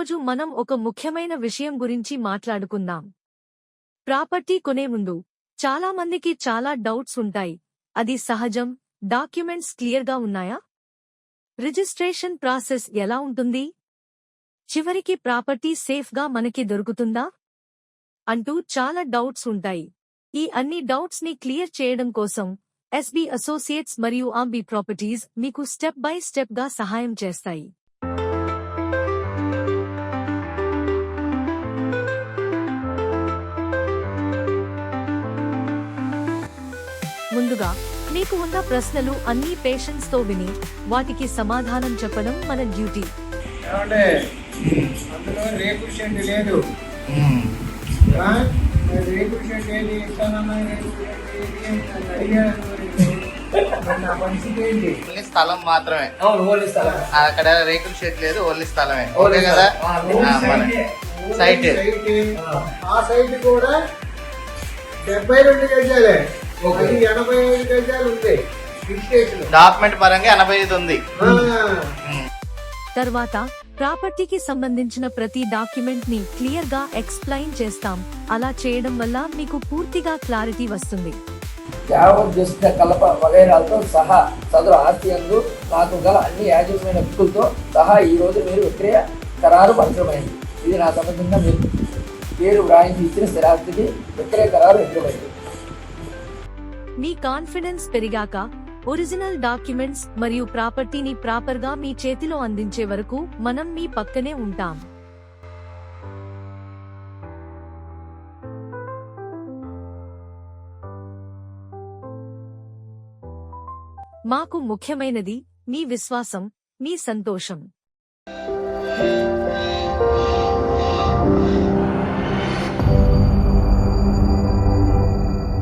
మనం ఒక ముఖ్యమైన విషయం గురించి మాట్లాడుకుందాం. ప్రాపర్టీ కొనే ముందు చాలా మందికి చాలా డౌట్స్ ఉంటాయి. అది సహజం? డాక్యుమెంట్స్ క్లియర్గా ఉన్నాయా? రిజిస్ట్రేషన్ ప్రాసెస్ ఎలా ఉంటుంది? చివరికి ప్రాపర్టీ సేఫ్గా మనకి దొరుకుతుందా? అంటూ చాలా డౌట్స్ ఉంటాయి. ఈ అన్ని డౌట్స్ని క్లియర్ చేయడం కోసం ఎస్బీ అసోసియేట్స్ మరియు ఆంబీ ప్రాపర్టీస్ మీకు స్టెప్ బై స్టెప్గా సహాయం చేస్తాయి. ముందుగా మీకు ఉన్న ప్రశ్నలు అన్ని పేషెన్స్తో విని వాటికి సమాధానం చెప్పడం మన డ్యూటీ. అందులో షెడ్ లేదు. షెడ్ ఏది? ఇస్తానన్నా ఓన్లీ స్థలం మాత్రమే. అవును ఓన్లీ స్థలం. అక్కడ రేకుల షెడ్ లేదు ఓన్లీ స్థలమే. ఓకే కదా. సైటే. ఆ సైట్ కూడా డెబ్బై రెండు గజాలే. ఓకే. అది ఎనభై ఐదు గజాలు ఉంది రిజిస్ట్రేషన్ డాక్యుమెంట్ పరంగా ఎనభై ఐదు ఉంది. తర్వాత ప్రాపర్టీకి సంబంధించిన ప్రతి డాక్యుమెంట్ని క్లియర్గా ఎక్స్ప్లెయిన్ చేస్తాం. అలా చేయడం వల్ల మీకు పూర్తిగా క్లారిటీ వస్తుంది. చేసిన కలప వగైరాలతో సహా సదరు ఆస్తి అందు నాకు గల అన్ని యాజమాన్య హక్కులతో సహా ఈ రోజు మీరు విక్రయ ఖరారు పరచమైంది ఇది నా సంబంధంగా మీరు పేరు వ్రాయించి ఇచ్చిన స్థిరాస్తికి విక్రయ ఖరారు ఎదురమైంది మీ కాన్ఫిడెన్స్ పెరిగాక ఒరిజినల్ డాక్యుమెంట్స్ మరియు ప్రాపర్టీని ప్రాపర్గా మీ చేతిలో అందించే వరకు మనం మీ పక్కనే ఉంటాం. మాకు ముఖ్యమైనది మీ విశ్వాసం మీ సంతోషం.